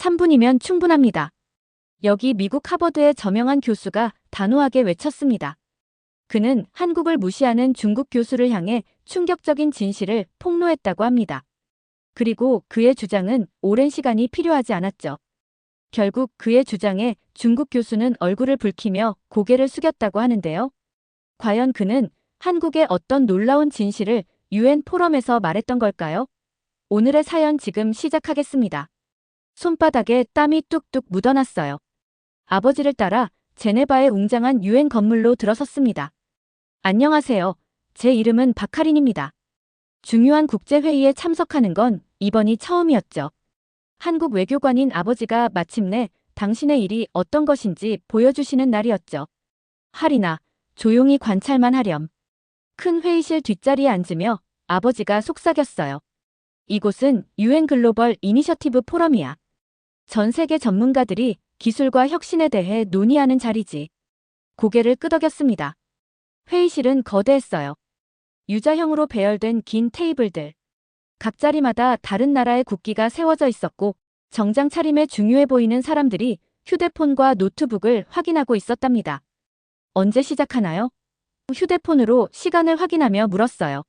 3분이면 충분합니다. 여기 미국 하버드의 저명한 교수가 단호하게 외쳤습니다. 그는 한국을 무시하는 중국 교수를 향해 충격적인 진실을 폭로했다고 합니다. 그리고 그의 주장은 오랜 시간이 필요하지 않았죠. 결국 그의 주장에 중국 교수는 얼굴을 붉히며 고개를 숙였다고 하는데요. 과연 그는 한국의 어떤 놀라운 진실을 유엔 포럼에서 말했던 걸까요? 오늘의 사연 지금 시작하겠습니다. 손바닥에 땀이 뚝뚝 묻어났어요. 아버지를 따라 제네바의 웅장한 유엔 건물로 들어섰습니다. 안녕하세요. 제 이름은 박하린입니다. 중요한 국제회의에 참석하는 건 이번이 처음이었죠. 한국 외교관인 아버지가 마침내 당신의 일이 어떤 것인지 보여주시는 날이었죠. 하리나, 조용히 관찰만 하렴. 큰 회의실 뒷자리에 앉으며 아버지가 속삭였어요. 이곳은 유엔 글로벌 이니셔티브 포럼이야. 전 세계 전문가들이 기술과 혁신에 대해 논의하는 자리지. 고개를 끄덕였습니다. 회의실은 거대했어요. 유자형으로 배열된 긴 테이블들. 각 자리마다 다른 나라의 국기가 세워져 있었고 정장 차림에 중요해 보이는 사람들이 휴대폰과 노트북을 확인하고 있었답니다. 언제 시작하나요? 휴대폰으로 시간을 확인하며 물었어요.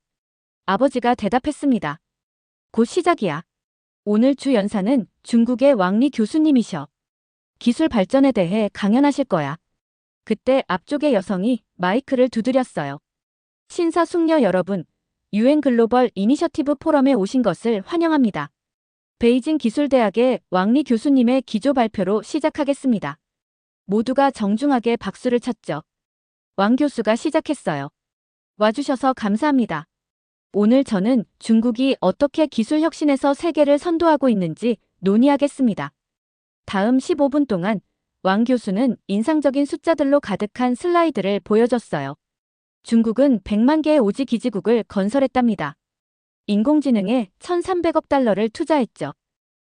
아버지가 대답했습니다. 곧 시작이야. 오늘 주 연사는 중국의 왕리 교수님이셔. 기술 발전에 대해 강연하실 거야. 그때 앞쪽의 여성이 마이크를 두드렸어요. 신사 숙녀 여러분, 유엔 글로벌 이니셔티브 포럼에 오신 것을 환영합니다. 베이징 기술대학의 왕리 교수님의 기조 발표로 시작하겠습니다. 모두가 정중하게 박수를 쳤죠. 왕 교수가 시작했어요. 와주셔서 감사합니다. 오늘 저는 중국이 어떻게 기술 혁신에서 세계를 선도하고 있는지 논의하겠습니다. 다음 15분 동안 왕 교수는 인상적인 숫자들로 가득한 슬라이드를 보여줬어요. 중국은 100만 개의 오지 기지국을 건설했답니다. 인공지능에 1,300억 달러를 투자했죠.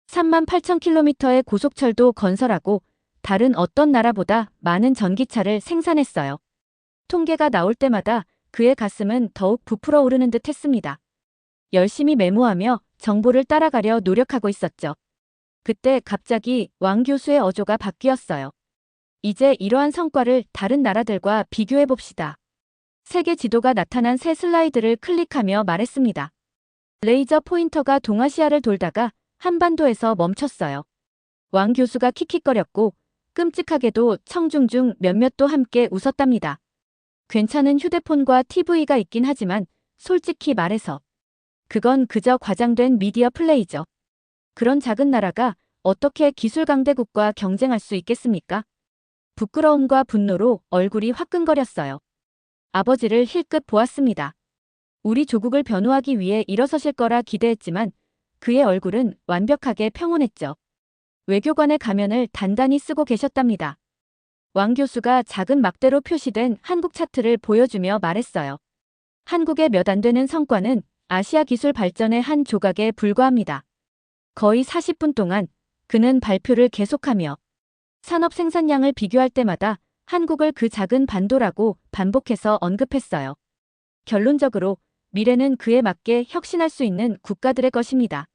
3만 8천 킬로미터의 고속철도 건설하고 다른 어떤 나라보다 많은 전기차를 생산했어요. 통계가 나올 때마다 그의 가슴은 더욱 부풀어 오르는 듯 했습니다. 열심히 메모하며 정보를 따라가려 노력하고 있었죠. 그때 갑자기 왕 교수의 어조가 바뀌었어요. 이제 이러한 성과를 다른 나라들과 비교해 봅시다. 세계 지도가 나타난 새 슬라이드를 클릭하며 말했습니다. 레이저 포인터가 동아시아를 돌다가 한반도에서 멈췄어요. 왕 교수가 킥킥거렸고 끔찍하게도 청중 중 몇몇도 함께 웃었답니다. 괜찮은 휴대폰과 TV가 있긴 하지만 솔직히 말해서 그건 그저 과장된 미디어 플레이죠. 그런 작은 나라가 어떻게 기술 강대국과 경쟁할 수 있겠습니까? 부끄러움과 분노로 얼굴이 화끈거렸어요. 아버지를 힐끗 보았습니다. 우리 조국을 변호하기 위해 일어서실 거라 기대했지만 그의 얼굴은 완벽하게 평온했죠. 외교관의 가면을 단단히 쓰고 계셨답니다. 왕 교수가 작은 막대로 표시된 한국 차트를 보여주며 말했어요. 한국의 몇 안 되는 성과는 아시아 기술 발전의 한 조각에 불과합니다. 거의 40분 동안 그는 발표를 계속하며 산업 생산량을 비교할 때마다 한국을 그 작은 반도라고 반복해서 언급했어요. 결론적으로 미래는 그에 맞게 혁신할 수 있는 국가들의 것입니다.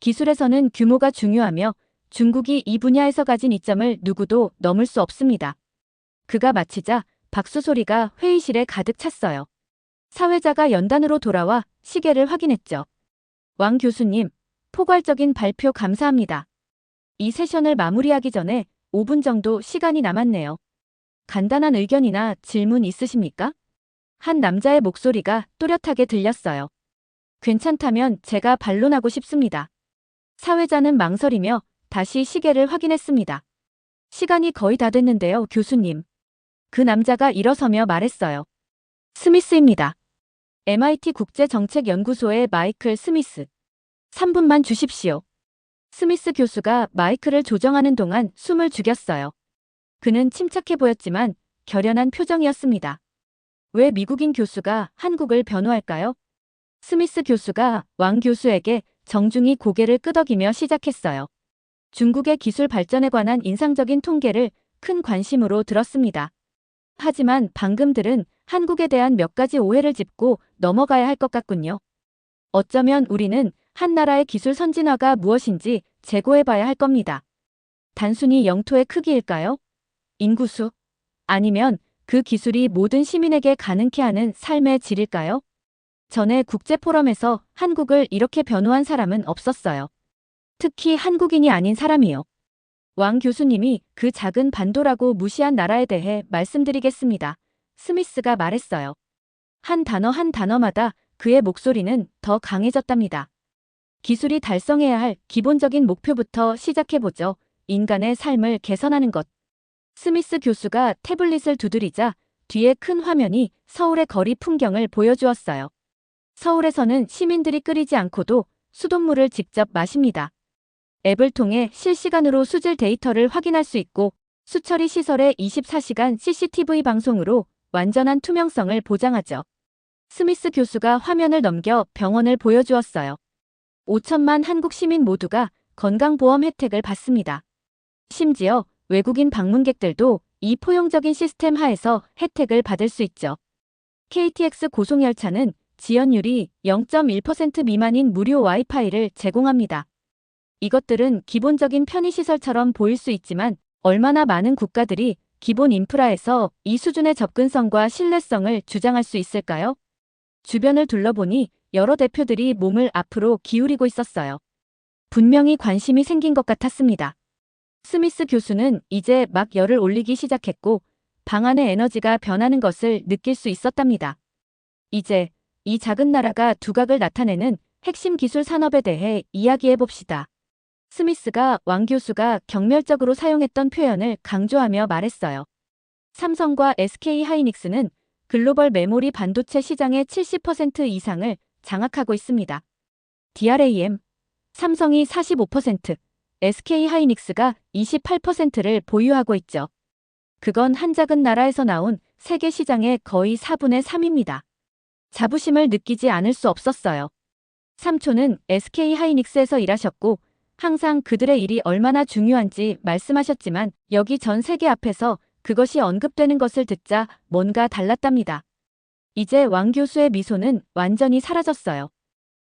기술에서는 규모가 중요하며 중국이 이 분야에서 가진 이점을 누구도 넘을 수 없습니다. 그가 마치자 박수 소리가 회의실에 가득 찼어요. 사회자가 연단으로 돌아와 시계를 확인했죠. 왕 교수님, 포괄적인 발표 감사합니다. 이 세션을 마무리하기 전에 5분 정도 시간이 남았네요. 간단한 의견이나 질문 있으십니까? 한 남자의 목소리가 또렷하게 들렸어요. 괜찮다면 제가 반론하고 싶습니다. 사회자는 망설이며 다시 시계를 확인했습니다. 시간이 거의 다 됐는데요, 교수님. 그 남자가 일어서며 말했어요. 스미스입니다. MIT 국제정책연구소의 마이클 스미스. 3분만 주십시오. 스미스 교수가 마이크를 조정하는 동안 숨을 죽였어요. 그는 침착해 보였지만 결연한 표정이었습니다. 왜 미국인 교수가 한국을 변호할까요? 스미스 교수가 왕 교수에게 정중히 고개를 끄덕이며 시작했어요. 중국의 기술 발전에 관한 인상적인 통계를 큰 관심으로 들었습니다. 하지만 방금 들은 한국에 대한 몇 가지 오해를 짚고 넘어가야 할 것 같군요. 어쩌면 우리는 한 나라의 기술 선진화가 무엇인지 재고해 봐야 할 겁니다. 단순히 영토의 크기일까요? 인구수? 아니면 그 기술이 모든 시민에게 가능케 하는 삶의 질일까요? 전에 국제포럼에서 한국을 이렇게 변호한 사람은 없었어요. 특히 한국인이 아닌 사람이요. 왕 교수님이 그 작은 반도라고 무시한 나라에 대해 말씀드리겠습니다. 스미스가 말했어요. 한 단어 한 단어마다 그의 목소리는 더 강해졌답니다. 기술이 달성해야 할 기본적인 목표부터 시작해보죠. 인간의 삶을 개선하는 것. 스미스 교수가 태블릿을 두드리자 뒤에 큰 화면이 서울의 거리 풍경을 보여주었어요. 서울에서는 시민들이 끓이지 않고도 수돗물을 직접 마십니다. 앱을 통해 실시간으로 수질 데이터를 확인할 수 있고 수처리 시설의 24시간 CCTV 방송으로 완전한 투명성을 보장하죠. 스미스 교수가 화면을 넘겨 병원을 보여주었어요. 5천만 한국 시민 모두가 건강보험 혜택을 받습니다. 심지어 외국인 방문객들도 이 포용적인 시스템 하에서 혜택을 받을 수 있죠. KTX 고속열차는 지연율이 0.1% 미만인 무료 와이파이를 제공합니다. 이것들은 기본적인 편의시설처럼 보일 수 있지만 얼마나 많은 국가들이 기본 인프라에서 이 수준의 접근성과 신뢰성을 주장할 수 있을까요? 주변을 둘러보니 여러 대표들이 몸을 앞으로 기울이고 있었어요. 분명히 관심이 생긴 것 같았습니다. 스미스 교수는 이제 막 열을 올리기 시작했고 방 안의 에너지가 변하는 것을 느낄 수 있었답니다. 이제 이 작은 나라가 두각을 나타내는 핵심 기술 산업에 대해 이야기해 봅시다. 스미스가 왕 교수가 경멸적으로 사용했던 표현을 강조하며 말했어요. 삼성과 SK 하이닉스는 글로벌 메모리 반도체 시장의 70% 이상을 장악하고 있습니다. DRAM, 삼성이 45%, SK 하이닉스가 28%를 보유하고 있죠. 그건 한 작은 나라에서 나온 세계 시장의 거의 4분의 3입니다. 자부심을 느끼지 않을 수 없었어요. 삼촌은 SK 하이닉스에서 일하셨고 항상 그들의 일이 얼마나 중요한지 말씀하셨지만 여기 전 세계 앞에서 그것이 언급되는 것을 듣자 뭔가 달랐답니다. 이제 왕 교수의 미소는 완전히 사라졌어요.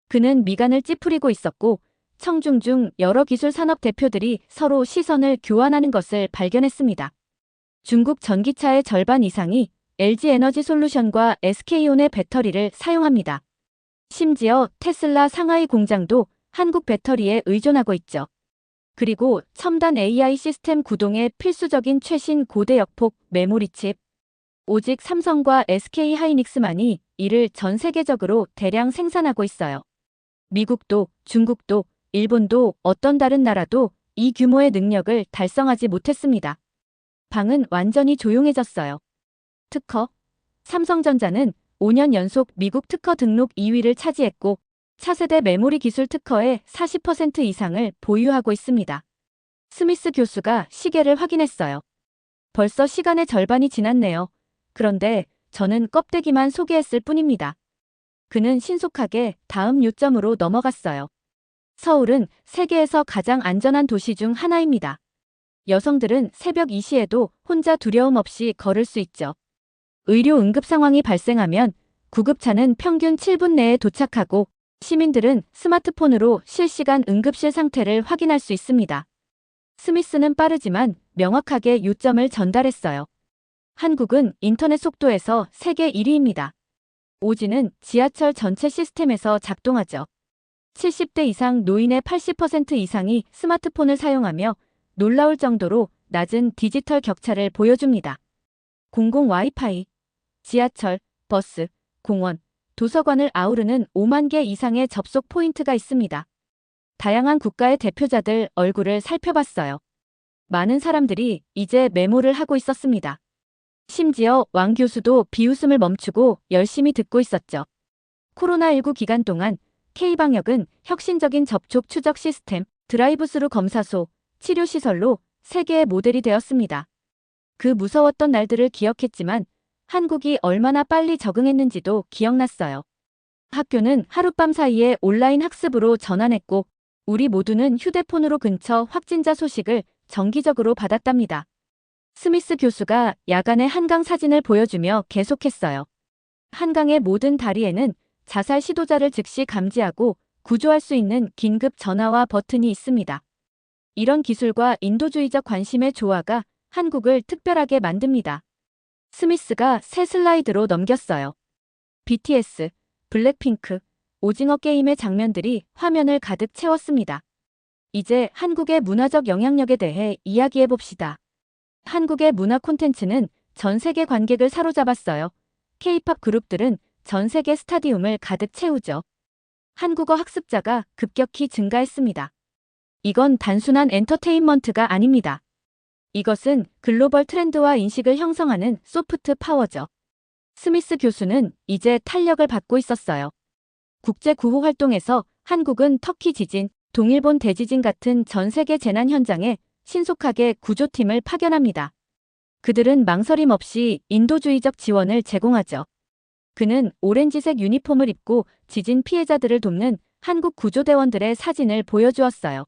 그는 미간을 찌푸리고 있었고 청중 중 여러 기술 산업 대표들이 서로 시선을 교환하는 것을 발견했습니다. 중국 전기차의 절반 이상이 LG 에너지 솔루션과 SK온의 배터리를 사용합니다. 심지어 테슬라 상하이 공장도 한국 배터리에 의존하고 있죠. 그리고 첨단 AI 시스템 구동에 필수적인 최신 고대 역폭 메모리 칩. 오직 삼성과 SK 하이닉스만이 이를 전 세계적으로 대량 생산하고 있어요. 미국도, 중국도, 일본도 어떤 다른 나라도 이 규모의 능력을 달성하지 못했습니다. 방은 완전히 조용해졌어요. 특허. 삼성전자는 5년 연속 미국 특허 등록 2위를 차지했고 차세대 메모리 기술 특허의 40% 이상을 보유하고 있습니다. 스미스 교수가 시계를 확인했어요. 벌써 시간의 절반이 지났네요. 그런데 저는 껍데기만 소개했을 뿐입니다. 그는 신속하게 다음 요점으로 넘어갔어요. 서울은 세계에서 가장 안전한 도시 중 하나입니다. 여성들은 새벽 2시에도 혼자 두려움 없이 걸을 수 있죠. 의료 응급 상황이 발생하면 구급차는 평균 7분 내에 도착하고 시민들은 스마트폰으로 실시간 응급실 상태를 확인할 수 있습니다. 스미스는 빠르지만 명확하게 요점을 전달했어요. 한국은 인터넷 속도에서 세계 1위입니다. 오지는 지하철 전체 시스템에서 작동하죠. 70대 이상 노인의 80% 이상이 스마트폰을 사용하며 놀라울 정도로 낮은 디지털 격차를 보여줍니다. 공공 와이파이, 지하철, 버스, 공원, 도서관을 아우르는 5만 개 이상의 접속 포인트가 있습니다. 다양한 국가의 대표자들 얼굴을 살펴봤어요. 많은 사람들이 이제 메모를 하고 있었습니다. 심지어 왕 교수도 비웃음을 멈추고 열심히 듣고 있었죠. 코로나19 기간 동안 K방역은 혁신적인 접촉 추적 시스템, 드라이브스루 검사소, 치료시설로 세계의 모델이 되었습니다. 그 무서웠던 날들을 기억했지만 한국이 얼마나 빨리 적응했는지도 기억났어요. 학교는 하룻밤 사이에 온라인 학습으로 전환했고 우리 모두는 휴대폰으로 근처 확진자 소식을 정기적으로 받았답니다. 스미스 교수가 야간의 한강 사진을 보여주며 계속했어요. 한강의 모든 다리에는 자살 시도자를 즉시 감지하고 구조할 수 있는 긴급 전화와 버튼이 있습니다. 이런 기술과 인도주의적 관심의 조화가 한국을 특별하게 만듭니다. 스미스가 새 슬라이드로 넘겼어요. BTS, 블랙핑크, 오징어 게임의 장면들이 화면을 가득 채웠습니다. 이제 한국의 문화적 영향력에 대해 이야기해 봅시다. 한국의 문화 콘텐츠는 전 세계 관객을 사로잡았어요. K-팝 그룹들은 전 세계 스타디움을 가득 채우죠. 한국어 학습자가 급격히 증가했습니다. 이건 단순한 엔터테인먼트가 아닙니다. 이것은 글로벌 트렌드와 인식을 형성하는 소프트 파워죠. 스미스 교수는 이제 탄력을 받고 있었어요. 국제 구호 활동에서 한국은 터키 지진, 동일본 대지진 같은 전 세계 재난 현장에 신속하게 구조팀을 파견합니다. 그들은 망설임 없이 인도주의적 지원을 제공하죠. 그는 오렌지색 유니폼을 입고 지진 피해자들을 돕는 한국 구조대원들의 사진을 보여주었어요.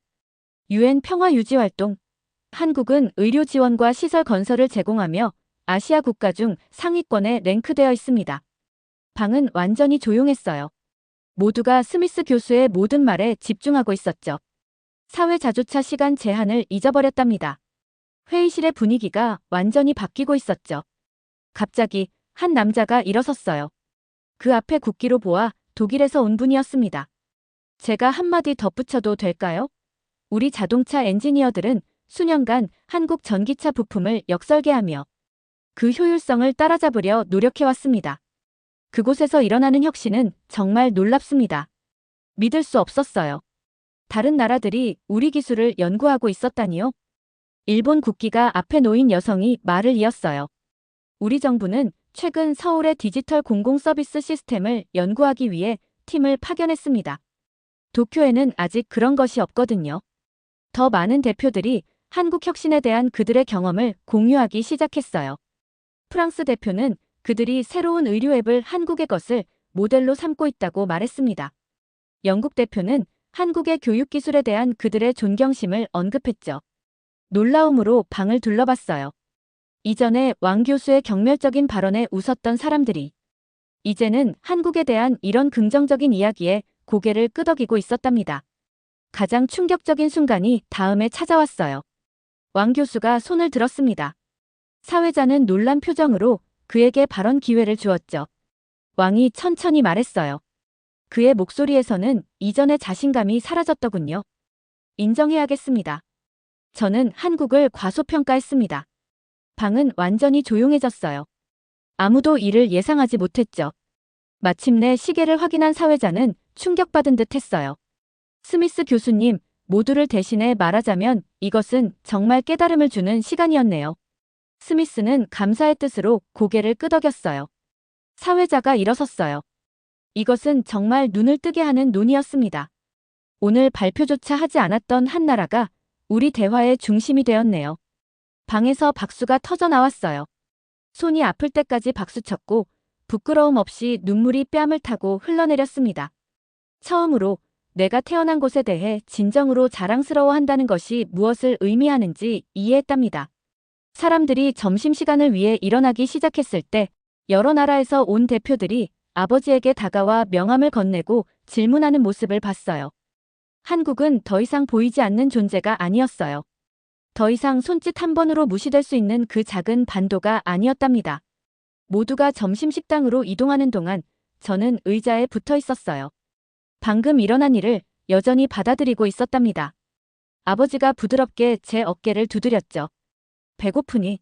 유엔 평화 유지 활동. 한국은 의료 지원과 시설 건설을 제공하며 아시아 국가 중 상위권에 랭크되어 있습니다. 방은 완전히 조용했어요. 모두가 스미스 교수의 모든 말에 집중하고 있었죠. 사회자조차 시간 제한을 잊어버렸답니다. 회의실의 분위기가 완전히 바뀌고 있었죠. 갑자기 한 남자가 일어섰어요. 그 앞에 국기로 보아 독일에서 온 분이었습니다. 제가 한마디 덧붙여도 될까요? 우리 자동차 엔지니어들은 수년간 한국 전기차 부품을 역설계하며 그 효율성을 따라잡으려 노력해왔습니다. 그곳에서 일어나는 혁신은 정말 놀랍습니다. 믿을 수 없었어요. 다른 나라들이 우리 기술을 연구하고 있었다니요? 일본 국기가 앞에 놓인 여성이 말을 이었어요. 우리 정부는 최근 서울의 디지털 공공 서비스 시스템을 연구하기 위해 팀을 파견했습니다. 도쿄에는 아직 그런 것이 없거든요. 더 많은 대표들이 한국 혁신에 대한 그들의 경험을 공유하기 시작했어요. 프랑스 대표는 그들이 새로운 의료 앱을 한국의 것을 모델로 삼고 있다고 말했습니다. 영국 대표는 한국의 교육 기술에 대한 그들의 존경심을 언급했죠. 놀라움으로 방을 둘러봤어요. 이전에 왕 교수의 경멸적인 발언에 웃었던 사람들이 이제는 한국에 대한 이런 긍정적인 이야기에 고개를 끄덕이고 있었답니다. 가장 충격적인 순간이 다음에 찾아왔어요. 왕 교수가 손을 들었습니다. 사회자는 놀란 표정으로 그에게 발언 기회를 주었죠. 왕이 천천히 말했어요. 그의 목소리에서는 이전의 자신감이 사라졌더군요. 인정해야겠습니다. 저는 한국을 과소평가했습니다. 방은 완전히 조용해졌어요. 아무도 이를 예상하지 못했죠. 마침내 시계를 확인한 사회자는 충격받은 듯 했어요. 스미스 교수님, 모두를 대신해 말하자면 이것은 정말 깨달음을 주는 시간이었네요. 스미스는 감사의 뜻으로 고개를 끄덕였어요. 사회자가 일어섰어요. 이것은 정말 눈을 뜨게 하는 논이었습니다. 오늘 발표조차 하지 않았던 한 나라가 우리 대화의 중심이 되었네요. 방에서 박수가 터져 나왔어요. 손이 아플 때까지 박수쳤고 부끄러움 없이 눈물이 뺨을 타고 흘러내렸습니다. 처음으로 내가 태어난 곳에 대해 진정으로 자랑스러워한다는 것이 무엇을 의미하는지 이해했답니다. 사람들이 점심시간을 위해 일어나기 시작했을 때 여러 나라에서 온 대표들이 아버지에게 다가와 명함을 건네고 질문하는 모습을 봤어요. 한국은 더 이상 보이지 않는 존재가 아니었어요. 더 이상 손짓 한 번으로 무시될 수 있는 그 작은 반도가 아니었답니다. 모두가 점심 식당으로 이동하는 동안 저는 의자에 붙어 있었어요. 방금 일어난 일을 여전히 받아들이고 있었답니다. 아버지가 부드럽게 제 어깨를 두드렸죠. 배고프니?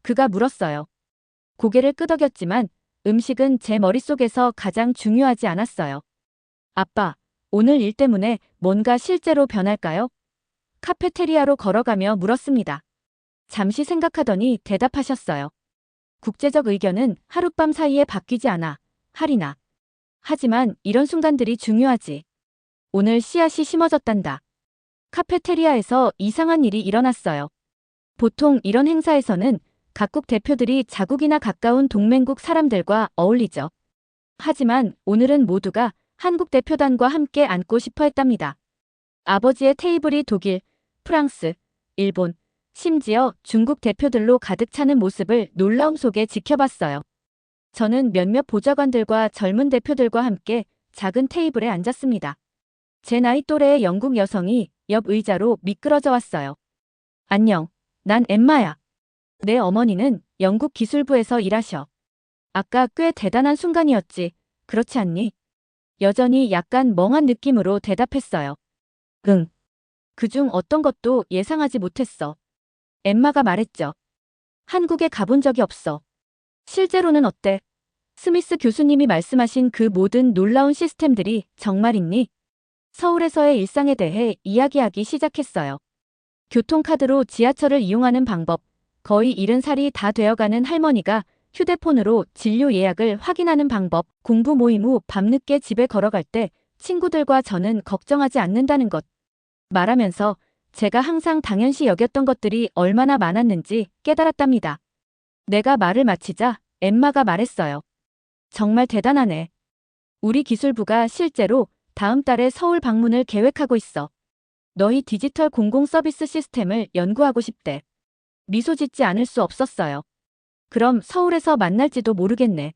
그가 물었어요. 고개를 끄덕였지만 음식은 제 머릿속에서 가장 중요하지 않았어요. 아빠, 오늘 일 때문에 뭔가 실제로 변할까요? 카페테리아로 걸어가며 물었습니다. 잠시 생각하더니 대답하셨어요. 국제적 의견은 하룻밤 사이에 바뀌지 않아. 하리나. 하지만 이런 순간들이 중요하지. 오늘 씨앗이 심어졌단다. 카페테리아에서 이상한 일이 일어났어요. 보통 이런 행사에서는 각국 대표들이 자국이나 가까운 동맹국 사람들과 어울리죠. 하지만 오늘은 모두가 한국 대표단과 함께 앉고 싶어 했답니다. 아버지의 테이블이 독일, 프랑스, 일본, 심지어 중국 대표들로 가득 차는 모습을 놀라움 속에 지켜봤어요. 저는 몇몇 보좌관들과 젊은 대표들과 함께 작은 테이블에 앉았습니다. 제 나이 또래의 영국 여성이 옆 의자로 미끄러져 왔어요. 안녕. 난 엠마야. 내 어머니는 영국 기술부에서 일하셔. 아까 꽤 대단한 순간이었지. 그렇지 않니? 여전히 약간 멍한 느낌으로 대답했어요. 응. 그중 어떤 것도 예상하지 못했어. 엠마가 말했죠. 한국에 가본 적이 없어. 실제로는 어때? 스미스 교수님이 말씀하신 그 모든 놀라운 시스템들이 정말 있니? 서울에서의 일상에 대해 이야기하기 시작했어요. 교통카드로 지하철을 이용하는 방법, 거의 잃은 살이 다 되어가는 할머니가 휴대폰으로 진료 예약을 확인하는 방법, 공부 모임 후 밤늦게 집에 걸어갈 때 친구들과 저는 걱정하지 않는다는 것. 말하면서 제가 항상 당연시 여겼던 것들이 얼마나 많았는지 깨달았답니다. 내가 말을 마치자 엠마가 말했어요. 정말 대단하네. 우리 기술부가 실제로 다음 달에 서울 방문을 계획하고 있어. 너희 디지털 공공 서비스 시스템을 연구하고 싶대. 미소 짓지 않을 수 없었어요. 그럼 서울에서 만날지도 모르겠네.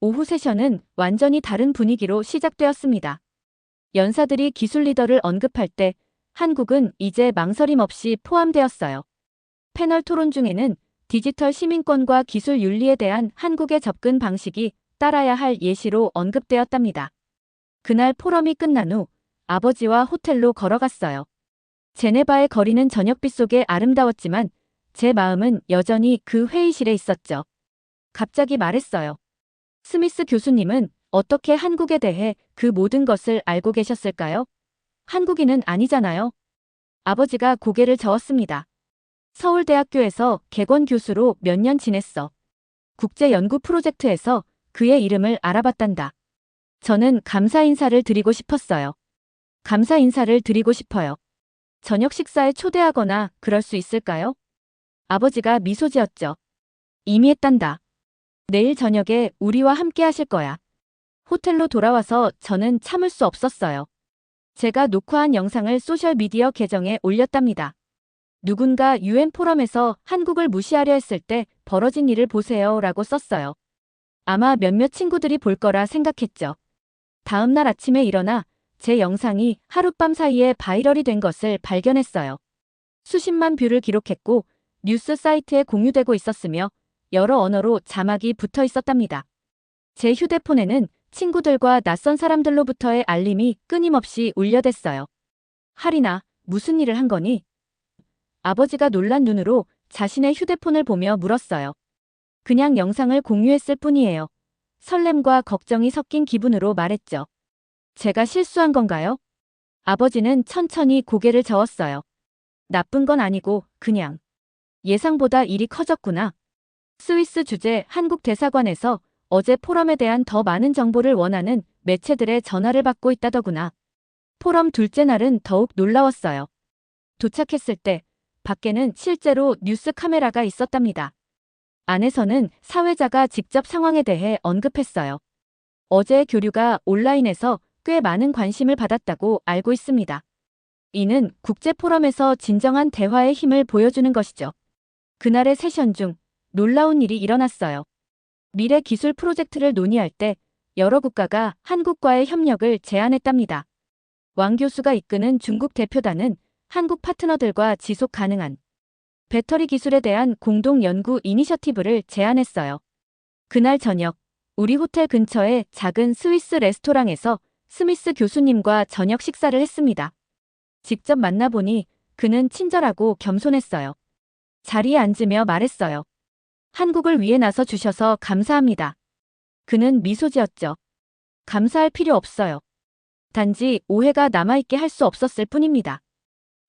오후 세션은 완전히 다른 분위기로 시작되었습니다. 연사들이 기술 리더를 언급할 때 한국은 이제 망설임 없이 포함되었어요. 패널 토론 중에는 디지털 시민권과 기술 윤리에 대한 한국의 접근 방식이 따라야 할 예시로 언급되었답니다. 그날 포럼이 끝난 후 아버지와 호텔로 걸어갔어요. 제네바의 거리는 저녁빛 속에 아름다웠지만 제 마음은 여전히 그 회의실에 있었죠. 갑자기 말했어요. 스미스 교수님은 어떻게 한국에 대해 그 모든 것을 알고 계셨을까요? 한국인은 아니잖아요. 아버지가 고개를 저었습니다. 서울대학교에서 개건 교수로 몇 년 지냈어. 국제연구 프로젝트에서 그의 이름을 알아봤단다. 저는 감사 인사를 드리고 싶었어요. 감사 인사를 드리고 싶어요. 저녁 식사에 초대하거나 그럴 수 있을까요? 아버지가 미소 지었죠. 이미 했단다. 내일 저녁에 우리와 함께 하실 거야. 호텔로 돌아와서 저는 참을 수 없었어요. 제가 녹화한 영상을 소셜미디어 계정에 올렸답니다. 누군가 유엔 포럼에서 한국을 무시하려 했을 때 벌어진 일을 보세요 라고 썼어요. 아마 몇몇 친구들이 볼 거라 생각했죠. 다음 날 아침에 일어나 제 영상이 하룻밤 사이에 바이럴이 된 것을 발견했어요. 수십만 뷰를 기록했고 뉴스 사이트에 공유되고 있었으며 여러 언어로 자막이 붙어 있었답니다. 제 휴대폰에는 친구들과 낯선 사람들로부터의 알림이 끊임없이 울려댔어요. 하리나, 무슨 일을 한 거니? 아버지가 놀란 눈으로 자신의 휴대폰을 보며 물었어요. 그냥 영상을 공유했을 뿐이에요. 설렘과 걱정이 섞인 기분으로 말했죠. 제가 실수한 건가요? 아버지는 천천히 고개를 저었어요. 나쁜 건 아니고 그냥 예상보다 일이 커졌구나. 스위스 주재 한국 대사관에서 어제 포럼에 대한 더 많은 정보를 원하는 매체들의 전화를 받고 있다더구나. 포럼 둘째 날은 더욱 놀라웠어요. 도착했을 때 밖에는 실제로 뉴스 카메라가 있었답니다. 안에서는 사회자가 직접 상황에 대해 언급했어요. 어제의 교류가 온라인에서 꽤 많은 관심을 받았다고 알고 있습니다. 이는 국제 포럼에서 진정한 대화의 힘을 보여주는 것이죠. 그날의 세션 중 놀라운 일이 일어났어요. 미래 기술 프로젝트를 논의할 때 여러 국가가 한국과의 협력을 제안했답니다. 왕 교수가 이끄는 중국 대표단은 한국 파트너들과 지속 가능한 배터리 기술에 대한 공동 연구 이니셔티브를 제안했어요. 그날 저녁, 우리 호텔 근처의 작은 스위스 레스토랑에서 스미스 교수님과 저녁 식사를 했습니다. 직접 만나보니 그는 친절하고 겸손했어요. 자리에 앉으며 말했어요. 한국을 위해 나서 주셔서 감사합니다. 그는 미소 지었죠. 감사할 필요 없어요. 단지 오해가 남아있게 할 수 없었을 뿐입니다.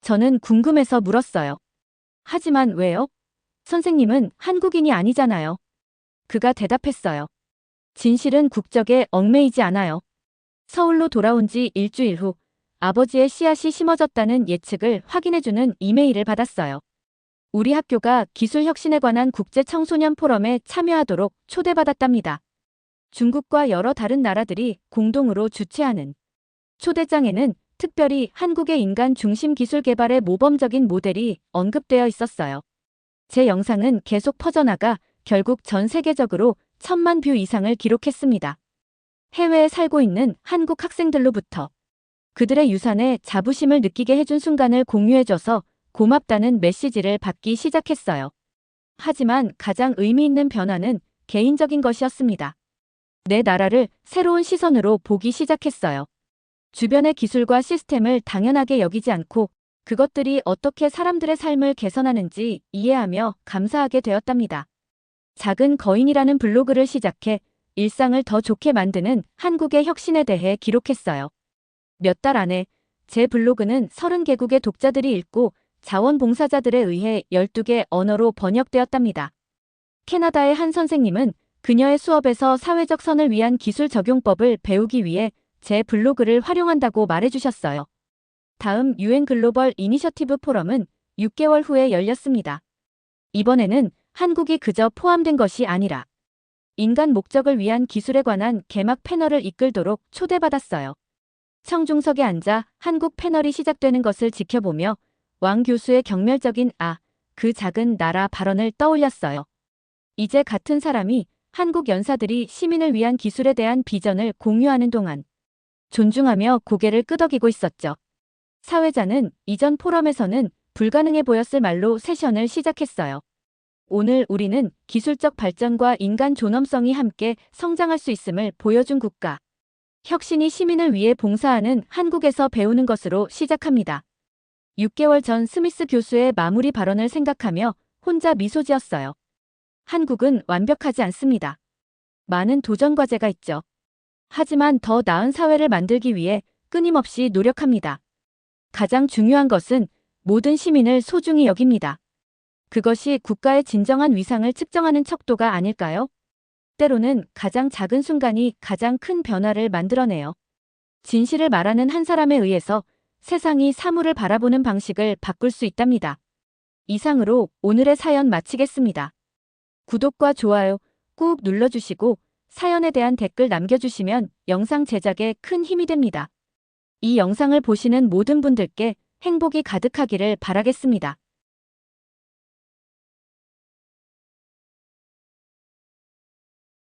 저는 궁금해서 물었어요. 하지만 왜요? 선생님은 한국인이 아니잖아요. 그가 대답했어요. 진실은 국적에 얽매이지 않아요. 서울로 돌아온 지 일주일 후 아버지의 씨앗이 심어졌다는 예측을 확인해주는 이메일을 받았어요. 우리 학교가 기술 혁신에 관한 국제 청소년 포럼에 참여하도록 초대받았답니다. 중국과 여러 다른 나라들이 공동으로 주최하는 초대장에는 특별히 한국의 인간 중심 기술 개발의 모범적인 모델이 언급되어 있었어요. 제 영상은 계속 퍼져나가 결국 전 세계적으로 천만 뷰 이상을 기록했습니다. 해외에 살고 있는 한국 학생들로부터 그들의 유산에 자부심을 느끼게 해준 순간을 공유해줘서 고맙다는 메시지를 받기 시작했어요. 하지만 가장 의미 있는 변화는 개인적인 것이었습니다. 내 나라를 새로운 시선으로 보기 시작했어요. 주변의 기술과 시스템을 당연하게 여기지 않고 그것들이 어떻게 사람들의 삶을 개선하는지 이해하며 감사하게 되었답니다. 작은 거인이라는 블로그를 시작해 일상을 더 좋게 만드는 한국의 혁신에 대해 기록했어요. 몇 달 안에 제 블로그는 30개국의 독자들이 읽고 자원봉사자들에 의해 12개 언어로 번역되었답니다. 캐나다의 한 선생님은 그녀의 수업에서 사회적 선을 위한 기술 적용법을 배우기 위해 제 블로그를 활용한다고 말해주셨어요. 다음 유엔 글로벌 이니셔티브 포럼은 6개월 후에 열렸습니다. 이번에는 한국이 그저 포함된 것이 아니라 인간 목적을 위한 기술에 관한 개막 패널을 이끌도록 초대받았어요. 청중석에 앉아 한국 패널이 시작되는 것을 지켜보며 왕 교수의 경멸적인 아, 그 작은 나라 발언을 떠올렸어요. 이제 같은 사람이 한국 연사들이 시민을 위한 기술에 대한 비전을 공유하는 동안 존중하며 고개를 끄덕이고 있었죠. 사회자는 이전 포럼에서는 불가능해 보였을 말로 세션을 시작했어요. 오늘 우리는 기술적 발전과 인간 존엄성이 함께 성장할 수 있음을 보여준 국가. 혁신이 시민을 위해 봉사하는 한국에서 배우는 것으로 시작합니다. 6개월 전 스미스 교수의 마무리 발언을 생각하며 혼자 미소 지었어요. 한국은 완벽하지 않습니다. 많은 도전 과제가 있죠. 하지만 더 나은 사회를 만들기 위해 끊임없이 노력합니다. 가장 중요한 것은 모든 시민을 소중히 여깁니다. 그것이 국가의 진정한 위상을 측정하는 척도가 아닐까요? 때로는 가장 작은 순간이 가장 큰 변화를 만들어내요. 진실을 말하는 한 사람에 의해서 세상이 사물을 바라보는 방식을 바꿀 수 있답니다. 이상으로 오늘의 사연 마치겠습니다. 구독과 좋아요 꾹 눌러주시고 사연에 대한 댓글 남겨주시면 영상 제작에 큰 힘이 됩니다. 이 영상을 보시는 모든 분들께 행복이 가득하기를 바라겠습니다.